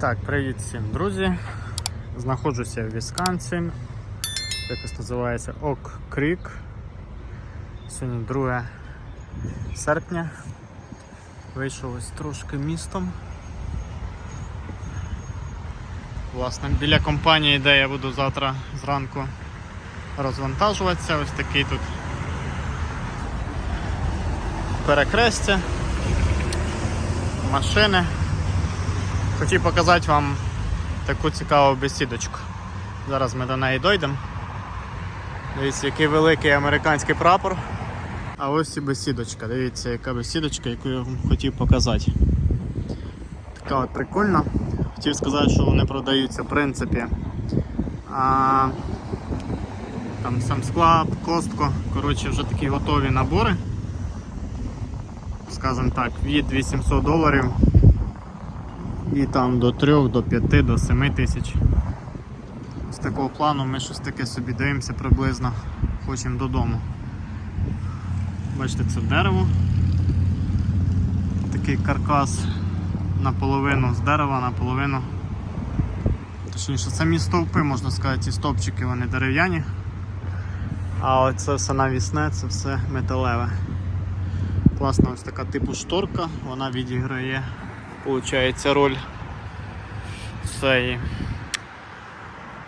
Так, привіт всім, друзі. Знаходжуся в Вісконсин. Якось називається Ок Крік. Сьогодні 2 серпня. Вийшов ось трошки містом. Власне, біля компанії, де я буду завтра зранку розвантажуватися. Ось такий тут перекрестя, машини. Хотів показати вам таку цікаву бесідочку. Зараз ми до неї дійдемо. Дивіться, який великий американський прапор. А ось і бесідочка. Дивіться, яка бесідочка, яку я вам хотів показати. Така от прикольна. Хотів сказати, що вони продаються в принципі. А, там сам склад, костко. Коротше, вже такі готові набори. Скажімо так, від 800 доларів і там до 3, до 5, до 7 тисяч. З такого плану ми щось таке собі дивимося приблизно, хочемо додому. Бачите, це дерево. Такий каркас наполовину з дерева, наполовину. Точніше, самі стовпи, можна сказати, ці стовпчики вони дерев'яні. А оце все навісне, це все металеве. Класна ось така типу шторка, вона відіграє Получається роль цієї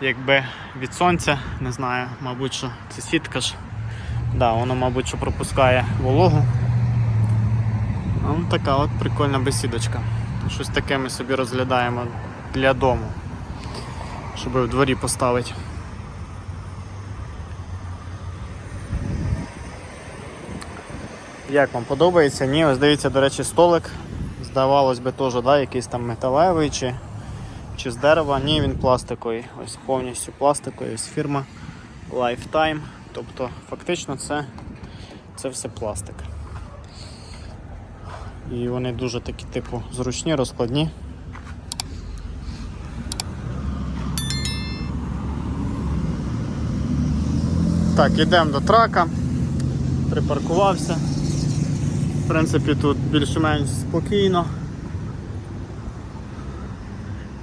якби від сонця, не знаю, мабуть, що це сітка ж. Да, воно, мабуть, що пропускає вологу. Ну, така от прикольна бесідочка. Щось таке ми собі розглядаємо для дому, щоб в дворі поставити. Як вам подобається? Ні, ось дивіться, до речі, столик. Здавалось би теж, да, якийсь там металевий чи, чи з дерева. Ні, він пластиковий. Ось повністю пластиковий, ось фірма Lifetime. Тобто фактично це, це все пластик. І вони дуже такі типу зручні, розкладні. Так, йдемо до трака, припаркувався. В принципі, тут більш-менш спокійно.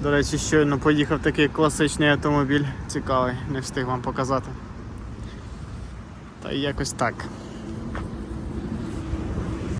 До речі, щойно поїхав такий класичний автомобіль, цікавий, не встиг вам показати. Та якось так.